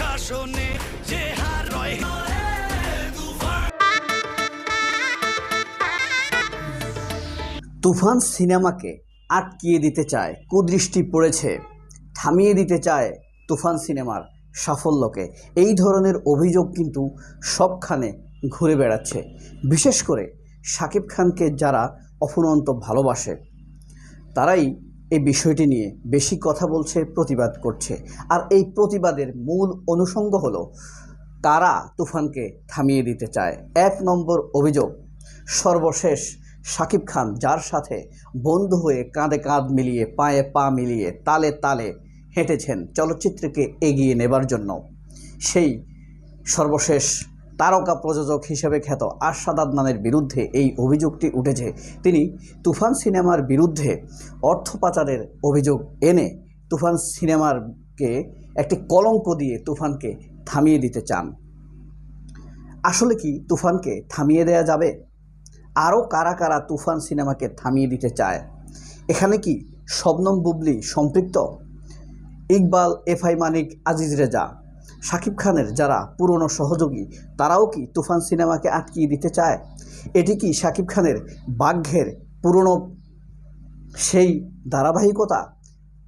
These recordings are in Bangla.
শাসনে যে হার রয়। তুফান সিনেমাকে আটকিয়ে দিতে চায়, কুদৃষ্টি পড়েছে, থামিয়ে দিতে চায় তুফান সিনেমার সাফল্যকে। এই ধরনের অভিযোগ কিন্তু সবখানে ঘুরে বেড়াচ্ছে। বিশেষ করে শাকিব খানকে যারা অফুরন্ত ভালোবাসে, তারাই এই বিষয়টি নিয়ে বেশি কথা বলছে, প্রতিবাদ করছে। আর এই প্রতিবাদের মূল অনুষঙ্গ হলো কারা তুফানকে থামিয়ে দিতে চায়। এক নম্বর অভিযোগ, সর্বশেষ শাকিব খান যার সাথে বন্ধু হয়ে কাঁধে কাঁধ মিলিয়ে, পায়ে পা মিলিয়ে, তালে তালে হেঁটেছেন চলচ্চিত্রকে এগিয়ে নেবার জন্য, সেই সর্বশেষ তারকা প্রযোজক হিসেবে খ্যাত আরশাদ আদনানের বিরুদ্ধে এই অভিযোগটি উঠেছে। তিনি তুফান সিনেমার বিরুদ্ধে অর্থ পাচারের অভিযোগ এনে তুফান সিনেমারকে একটি কলঙ্ক দিয়ে তুফানকে থামিয়ে দিতে চান। আসলে কি তুফানকে থামিয়ে দেয়া যাবে? আরও কারা কারা তুফান সিনেমাকে থামিয়ে দিতে চায়? এখানে কি শবনম বুবলি সম্পৃক্ত? ইকবাল, এফআই মানিক, আজিজ রেজা শাকিব খানের যারা পুরনো সহযোগী, তারাও কি তুফান সিনেমাকে আটকিয়ে দিতে চায়? এটি কি শাকিব খানের বাঘ্যের পুরনো সেই ধারাবাহিকতা?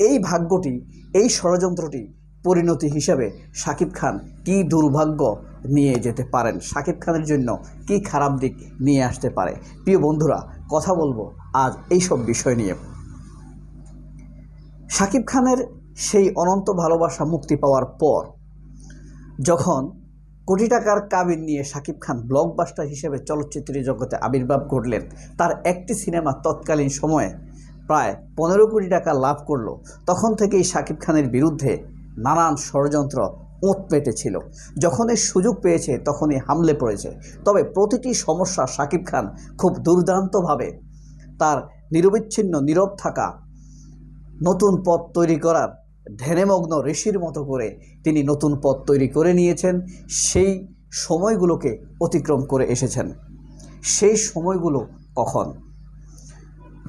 এই ভাগ্যটি, এই ষড়যন্ত্রটি পরিণতি হিসেবে শাকিব খান কি দুর্ভাগ্য নিয়ে যেতে পারেন? শাকিব খানের জন্য কি খারাপ দিক নিয়ে আসতে পারে? প্রিয় বন্ধুরা, কথা বলব আজ এইসব বিষয় নিয়ে। শাকিব খানের সেই অনন্ত ভালোবাসা মুক্তি পাওয়ার পর যখন কোটি টাকার কাবিন নিয়ে শাকিব খান ব্লকবাস্টার হিসেবে চলচ্চিত্র জগতে আবির্ভাব করলেন তার একটি সিনেমা তৎকালীন সময়ে প্রায় পনেরো কোটি টাকা লাভ করল, তখন থেকেই শাকিব খানের বিরুদ্ধে নানান ষড়যন্ত্র ওঁত পেতেছিল যখনই সুযোগ পেয়েছে, তখনই হামলে পড়েছে। তবে প্রতিটি সমস্যা শাকিব খান খুব দুর্দান্তভাবে তার নিরবিচ্ছিন্ন, নীরব থাকা নতুন পথ তৈরি করার ধ্যানেমগ্ন ঋষির মতো করে তিনি নতুন পথ তৈরি করে নিয়েছেন। সেই সময়গুলোকে অতিক্রম করে এসেছেন। সেই সময়গুলো কখন?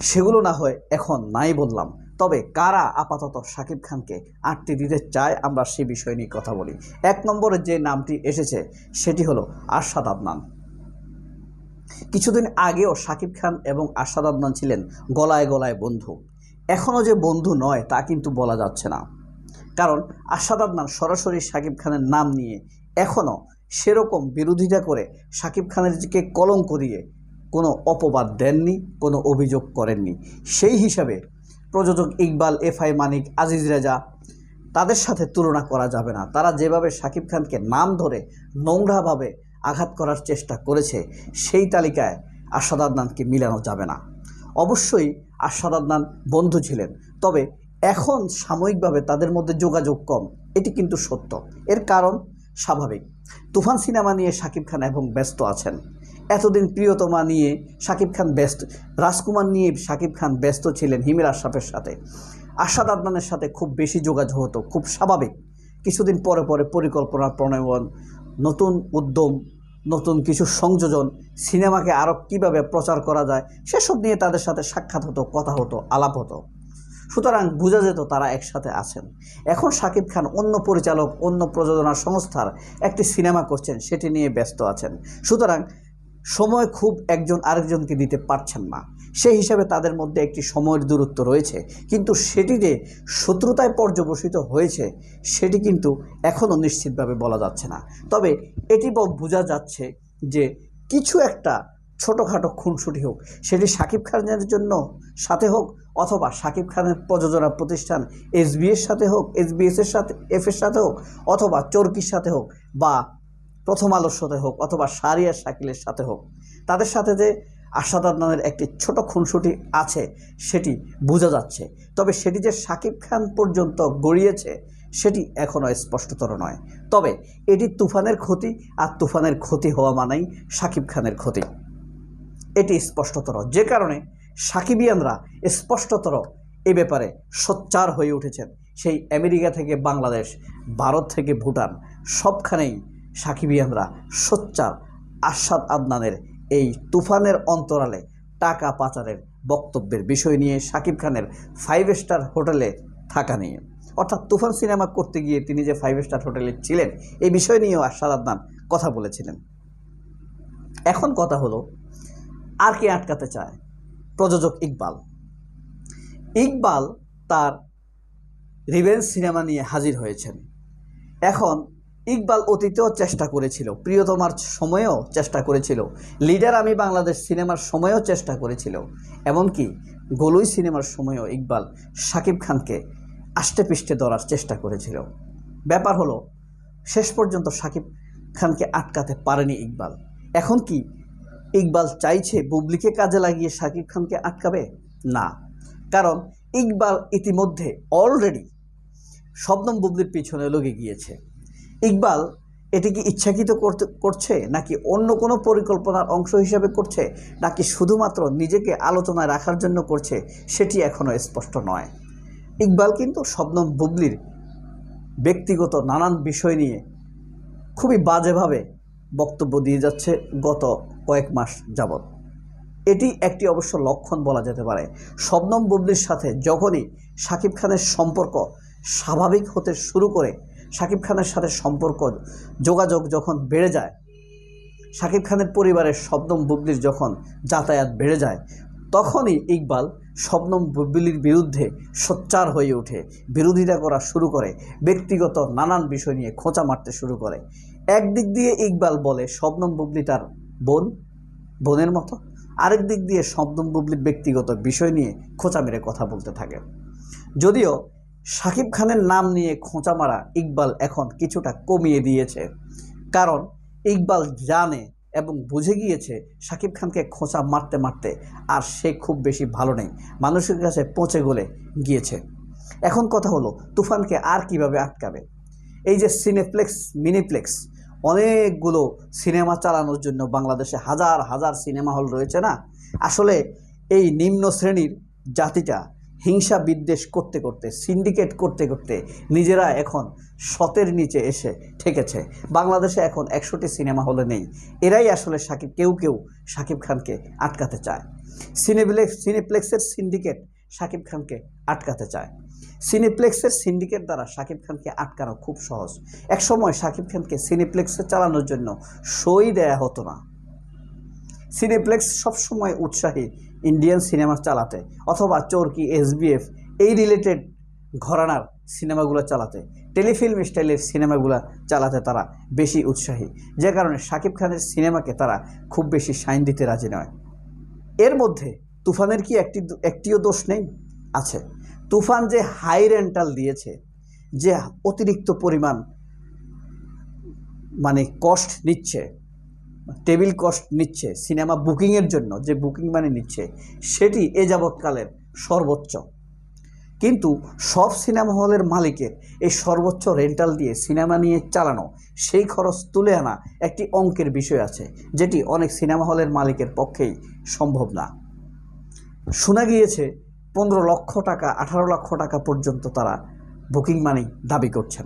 সেগুলো না হয় এখন নাই বললাম। তবে কারা আপাতত শাকিব খানকে আটটি দিতে চায় আমরা সে বিষয় নিয়ে কথা বলি। এক নম্বরে যে নামটি এসেছে, সেটি হলো আরশাদ আদনান। কিছুদিন আগেও শাকিব খান এবং আরশাদ আদনান ছিলেন গলায় গলায় বন্ধু। এখনও যে বন্ধু নয়, তা কিন্তু বলা যাচ্ছে না। কারণ আরশাদ আদনান সরাসরি শাকিব খানের নাম নিয়ে এখনও সেরকম বিরোধিতা করে শাকিব খানের দিকে কলঙ্ক দিয়ে কোনো অপবাদ দেননি, কোনো অভিযোগ করেননি। সেই হিসাবে প্রযোজক ইকবাল, এফআই মানিক, আজিজ রেজা তাদের সাথে তুলনা করা যাবে না। তারা যেভাবে শাকিব খানকে নাম ধরে নোংরাভাবে আঘাত করার চেষ্টা করেছে, সেই তালিকায় আরশাদ আদনানকে মিলানো যাবে না। অবশ্যই আরশাদ আদনান বন্ধু ছিলেন। তবে এখন সাময়িকভাবে তাদের মধ্যে যোগাযোগ কম। এটি কিন্তু সত্য। এর কারণ স্বাভাবিক। তুফান সিনেমা নিয়ে শাকিব খান এবং ব্যস্ত আছেন। এতদিন প্রিয়তমা নিয়ে শাকিব খান ব্যস্ত, রাজকুমার নিয়ে শাকিব খান ব্যস্ত ছিলেন হিমের আশরাফের সাথে। আশাদ আদনানের সাথে খুব বেশি যোগাযোগ হতো। খুব স্বাভাবিক। কিছুদিন পরে পরে পরিকল্পনা, প্রণয়ন, নতুন উদ্যম নতুন কিছু সংযোজন সিনেমাকে আরও কীভাবে প্রচার করা যায়, সেসব নিয়ে তাদের সাথে সাক্ষাৎ হতো, কথা হতো, আলাপ হতো। সুতরাং বোঝা যেত তারা একসাথে আছেন। এখন শাকিব খান অন্য পরিচালক, অন্য প্রযোজনা সংস্থার একটি সিনেমা করছেন, সেটি নিয়ে ব্যস্ত আছেন। সুতরাং সময় খুব একজন আরেকজনকে দিতে পারছেন না। সেই হিসাবে তাদের মধ্যে একটি সময়ের দূরত্ব রয়েছে। কিন্তু সেটি যে শত্রুতায় পর্যবসিত হয়েছে, সেটি কিন্তু এখনও নিশ্চিতভাবে বলা যাচ্ছে না। তবে এটি বোঝা যাচ্ছে যে কিছু একটা ছোটোখাটো খুনসুটি হোক, সেটি শাকিব খানের জন্য সাথে হোক অথবা শাকিব খানের প্রযোজনা প্রতিষ্ঠান এসবিএর সাথে হোক এসবিএসের সাথে এফের সাথে হোক, অথবা চরকির সাথে হোক বা প্রথম আলোর সাথে হোক অথবা সারিয়া শাকিলের সাথে হোক, তাদের সাথে যে আশাদ আদনানের একটি ছোট খুনসুটি আছে, সেটি বোঝা যাচ্ছে। তবে সেটি যে শাকিব খান পর্যন্ত গড়িয়েছে, সেটি এখনও স্পষ্টতর নয়। তবে এটি তুফানের ক্ষতি আর তুফানের ক্ষতি হওয়া মানেই শাকিব খানের ক্ষতি। এটি স্পষ্টতর। যে কারণে সাকিবিয়ানরা স্পষ্টতর এ ব্যাপারে সোচ্চার হয়ে উঠেছেন। সেই আমেরিকা থেকে বাংলাদেশ, ভারত থেকে ভুটান, সবখানেই সাকিবিয়ানরা সোচ্চার। আশাদ আদনানের এই তুফানের অন্তরালে টাকা পাচারের বক্তব্যের বিষয় নিয়ে সাকিব খানের ফাইভ স্টার হোটেলে থাকা নিয়ে। অর্থাৎ তুফান সিনেমা করতে গিয়ে তিনি যে ফাইভ স্টার হোটেলে ছিলেন, এই বিষয় নিয়েও আশাদ আদনান কথা বলেছিলেন। এখন কথা হলো, আর কে আটকাতে চায়? প্রযোজক ইকবাল। ইকবাল তার রিভেঞ্জ সিনেমা নিয়ে হাজির হয়েছেন। এখন ইকবাল অতীতেও চেষ্টা করেছিল, প্রিয়তমার সময়েও চেষ্টা করেছিল, লিডার আমি বাংলাদেশ সিনেমার সময়েও চেষ্টা করেছিল, এমনকি গোলুই সিনেমার সময়ও ইকবাল শাকিব খানকে আষ্টে পিষ্টে ধরার চেষ্টা করেছিল। ব্যাপার হলো, শেষ পর্যন্ত শাকিব খানকে আটকাতে পারেনি ইকবাল। এখন কি ইকবাল চাইছে বুবলিকে কাজে লাগিয়ে শাকিব খানকে আটকাবে? না। কারণ ইকবাল ইতিমধ্যে অলরেডি শবনম বুবলির পিছনে লেগে গিয়েছে। ইকবাল, এটি কি ইচ্ছাকৃত করতে, করছে নাকি অন্য কোনো পরিকল্পনার অংশ হিসেবে করছে নাকি শুধুমাত্র নিজেকে আলোচনায় রাখার জন্য করছে সেটি এখনও স্পষ্ট নয়। ইকবাল কিন্তু শবনম বুবলির ব্যক্তিগত নানান বিষয় নিয়ে খুবই বাজেভাবে বক্তব্য দিয়ে যাচ্ছে গত কয়েক মাস যাবৎ। এটি একটি অবশ্য লক্ষণ বলা যেতে পারে। শবনম বুবলির সাথে যখনই শাকিব খানের সম্পর্ক স্বাভাবিক হতে শুরু করে শাকিব খানের সাথে সম্পর্ক যোগাযোগ যখন বেড়ে যায়, শাকিব খানের পরিবারের শবনম বুবলির যখন যাতায়াত বেড়ে যায়, তখনই ইকবাল শবনম বুবলির বিরুদ্ধে সোচ্চার হয়ে ওঠে, বিরোধিতা করা শুরু করে, ব্যক্তিগত নানান বিষয় নিয়ে খোঁচা মারতে শুরু করে। একদিক দিয়ে ইকবাল বলে শবনম বুবলি তার বোন, বোনের মতো। আরেক দিক দিয়ে শবনম বুবলির ব্যক্তিগত বিষয় নিয়ে খোঁচা মেরে কথা বলতে থাকে। যদিও শাকিব খানের নাম নিয়ে খোঁচা মারা ইকবাল এখন কিছুটা কমিয়ে দিয়েছে। কারণ ইকবাল জানে এবং বুঝে গিয়েছে শাকিব খানকে খোঁচা মারতে মারতে আর সে খুব বেশি ভালো নেই। মানুষের কাছে পচে গলে গিয়েছে। এখন কথা হলো, তুফানকে আর কীভাবে আটকাবে? এই যে সিনেপ্লেক্স মিনিপ্লেক্স অনেকগুলো সিনেমা চালানোর জন্য বাংলাদেশে হাজার হাজার সিনেমা হল রয়েছে না? আসলে এই নিম্ন শ্রেণির জাতিটা হিংসা বিদ্বেষ করতে করতে সিন্ডিকেট করতে করতে নিজেরা এখন শতের নিচে এসে ঠেকেছে। বাংলাদেশে এখন একশোটি সিনেমা হলে নেই। এরাই আসলে সাকিব, কেউ কেউ সাকিব খানকে আটকাতে চায়। সিনেপ্লেক্স সিনেপ্লেক্সের সিন্ডিকেট সাকিব খানকে আটকাতে চায়। সিনেপ্লেক্সের সিন্ডিকেট দ্বারা সাকিব খানকে আটকানো খুব সহজ। একসময় সাকিব খানকে সিনেপ্লেক্সে চালানোর জন্য সই দেয়া হতো না। সিনেপ্লেক্স সবসময় উৎসাহী ইন্ডিয়ান সিনেমা চালাতে, অথবা চরকি এসবিএফ এই রিলেটেড ঘরানার সিনেমাগুলো চালাতে টেলিফিল্ম স্টাইলের সিনেমাগুলো চালাতে তারা বেশি উৎসাহী। যে কারণে শাকিব খানের সিনেমাকে তারা খুব বেশি সাইন দিতে রাজি নয়। এর মধ্যে তুফানের কি একটি একটিও দোষ নেই? আছে। তুফান যে হাই রেন্টাল দিয়েছে, যে অতিরিক্ত পরিমাণ মানে কস্ট নিচ্ছে টেবিল কস্ট নিচ্ছে সিনেমা বুকিংয়ের জন্য, যে বুকিং মানে নিচ্ছে, সেটি এ যাবৎকালের সর্বোচ্চ। কিন্তু সব সিনেমা হলের মালিকের এই সর্বোচ্চ রেন্টাল দিয়ে সিনেমা নিয়ে চালানো, সেই খরচ তুলে আনা একটি অঙ্কের বিষয় আছে, যেটি অনেক সিনেমা হলের মালিকের পক্ষেই সম্ভব না। শোনা গিয়েছে, পনেরো লক্ষ টাকা, আঠারো লক্ষ টাকা পর্যন্ত তারা বুকিং মানি দাবি করছেন।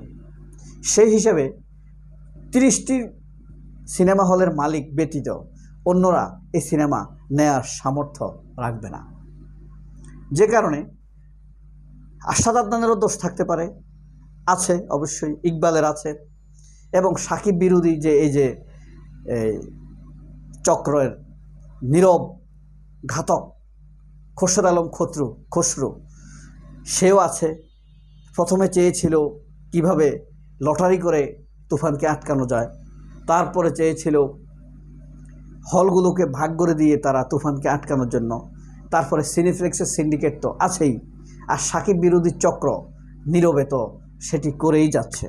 সেই হিসেবে তিরিশটি সিনেমা হলের মালিক ব্যতীত অন্যরা এই সিনেমা নেয়ার সামর্থ্য রাখবে না। যে কারণে আশাদ আদনানেরও দোষ থাকতে পারে। আছে, অবশ্যই ইকবালের আছে এবং সাকিব বিরোধী যে এই যে চক্রের নীরব ঘাতক খসর আলম খত্রু, খসরু, সেও আছে। প্রথমে চেয়েছিল কীভাবে লটারি করে তুফানকে আটকানো যায়। তারপরে চেয়েছিল হলগুলোকে ভাগ করে দিয়ে তারা তুফানকে আটকানোর জন্য। তারপরে সিনিফ্লেক্সের সিন্ডিকেট তো আছেই। আর সাকিব বিরোধী চক্র নীরবে তো সেটি করেই যাচ্ছে।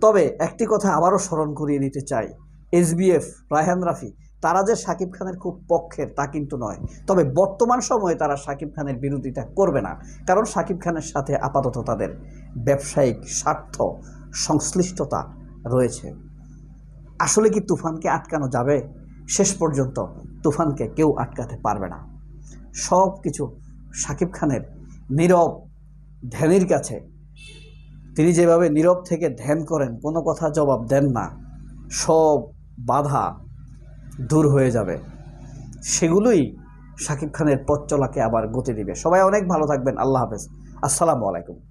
তবে একটি কথা আবারও স্মরণ করিয়ে দিতে চাই। এসবিএফ, রায়হান রাফি, তারা যে সাকিব খানের খুব পক্ষের তা কিন্তু নয়। তবে বর্তমান সময়ে তারা সাকিব খানের বিরোধিতা করবে না। কারণ সাকিব খানের সাথে আপাতত তাদের ব্যবসায়িক স্বার্থ সংশ্লিষ্টতা রয়েছে। আসলে কি তুফানকে আটকানো যাবে? শেষ পর্যন্ত তুফানকে কেউ আটকাতে পারবে না। সব কিছু সাকিব খানের নীরব ধ্যানের কাছে। তিনি যেভাবে নীরব থেকে ধ্যান করেন, কোনো কথা জবাব দেন না। সব বাধা দূর হয়ে যাবে। সেগুলোই সাকিব খানের পথ চলাকে আবার গতি দিবে। সবাই অনেক ভালো থাকবেন। আল্লাহ হাফেজ। আসসালামু আলাইকুম।